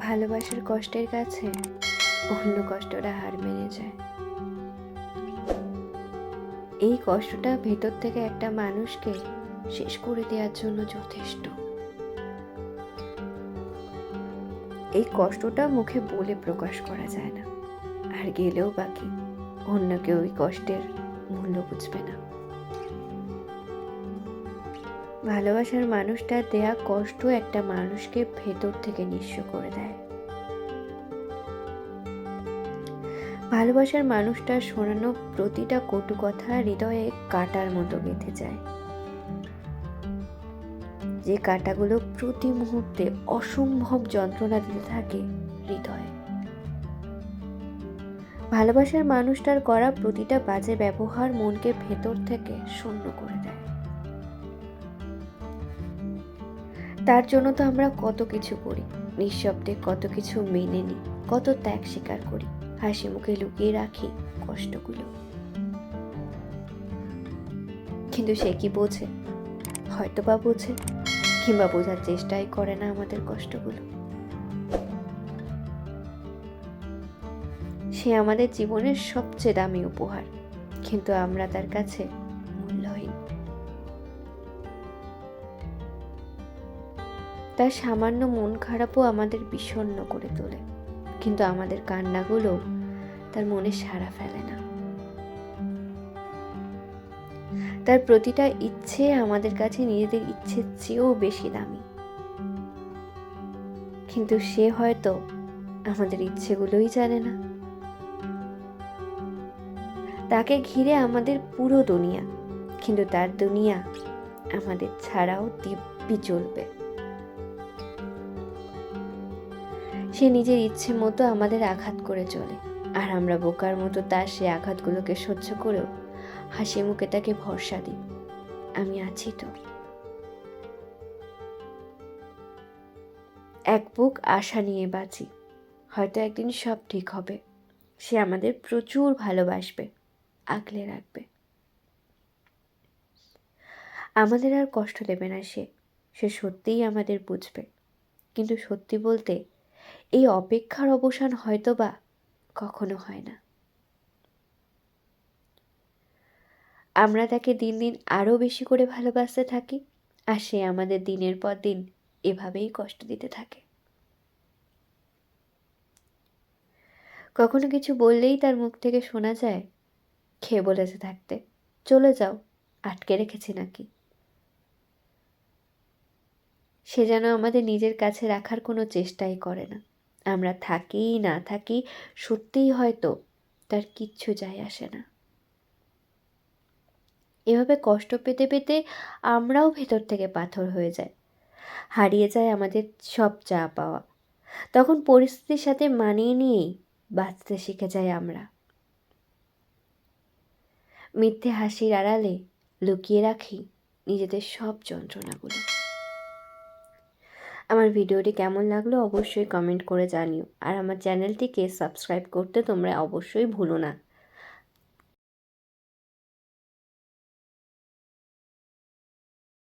ভালোবাসার কষ্টের কাছে অন্য কষ্টটা হার মেনে যায়। এই কষ্টটা ভেতর থেকে একটা মানুষকে শেষ করে দেওয়ার জন্য যথেষ্ট। এই কষ্টটা মুখে বলে প্রকাশ করা যায় না। আর গেলেও বাকি, অন্য কেউ ওই কষ্টের মূল্য বুঝবে না। ভালোবাসার মানুষটার দেয়া কষ্ট একটা মানুষকে ভেতর থেকে নিঃস্ব করে দেয়। ভালোবাসার মানুষটার শোনানো প্রতিটা কটু কথা হৃদয়ে কাটার মতো গেঁথে যায়। যে কাটাগুলো প্রতি মুহূর্তে অসম্ভব যন্ত্রণা দিতে থাকে হৃদয়ে। ভালোবাসার মানুষটার করা প্রতিটা বাজে ব্যবহার মনকে ভেতর থেকে শূন্য করে দেয়। তার জন্য তো আমরা কত কিছু করি, নিঃশব্দে কত কিছু মেনে নিই, কত ত্যাগ স্বীকার করি, হাসি মুখে লুকিয়ে রাখি কষ্টগুলো। কিন্তু সে কি বোঝে? হয়তো বা বোঝে, কিংবা বোঝার চেষ্টাই করে না আমাদের কষ্টগুলো। সে আমাদের জীবনের সবচেয়ে দামি উপহার, কিন্তু আমরা তার কাছে তার সামান্য মন খারাপও আমাদের বিষণ্ণ করে তোলে। কিন্তু আমাদের কান্নাগুলো তার মনে সাড়া ফেলে না। তার প্রতিটা ইচ্ছে আমাদের কাছে নিজেদের ইচ্ছের চেয়েও বেশি দামি। কিন্তু সে হয়তো আমাদের ইচ্ছেগুলোই জানে না। তাকে ঘিরে আমাদের পুরো দুনিয়া, কিন্তু তার দুনিয়া আমাদের ছাড়াও দিব্যি চলবে। সে নিজের ইচ্ছে মতো আমাদের আঘাত করে চলে। আর আমরা বোকার মতো তার সে আঘাতগুলোকে সহ্য করেও হাসি মুখে তাকে ভরসা দিই। আমি আছি তো। এক বুক আশা নিয়ে বাঁচি। হয়তো একদিন সব ঠিক হবে। সে আমাদের প্রচুর ভালোবাসবে, আগলে রাখবে। আমাদের আর কষ্ট দেবে না সে। সে সত্যিই আমাদের বুঝবে। কিন্তু সত্যি বলতে এই অপেক্ষার অবসান হয়তো বা কখনো হয় না। আমরা তাকে দিন দিন আরও বেশি করে ভালোবাসতে থাকি আর সে আমাদের দিনের পর দিন এভাবেই কষ্ট দিতে থাকে। কখনো কিছু বললেই তার মুখ থেকে শোনা যায়, খেয়ে বলেছে থাকতে। চলে যাও, আটকে রেখেছি নাকি। সে যেন আমাদের নিজের কাছে রাখার কোনো চেষ্টাই করে না। আমরা থাকি, না থাকি, সত্যিই হয়তো তার কিচ্ছু যায় আসে না। এভাবে কষ্ট পেতে পেতে আমরাও ভেতর থেকে পাথর হয়ে যায় হারিয়ে যায় আমাদের সব চা পাওয়া। তখন পরিস্থিতির সাথে মানিয়ে নিয়েই বাঁচতে শিখে যাই আমরা। মিথ্যে হাসির আড়ালে লুকিয়ে রাখি নিজেদের সব যন্ত্রণাগুলো। আমার ভিডিওটি কেমন লাগল অবশ্যই কমেন্ট করে জানিও। আর আমার চ্যানেলটিকে সাবস্ক্রাইব করতে তোমরা অবশ্যই ভুলো না।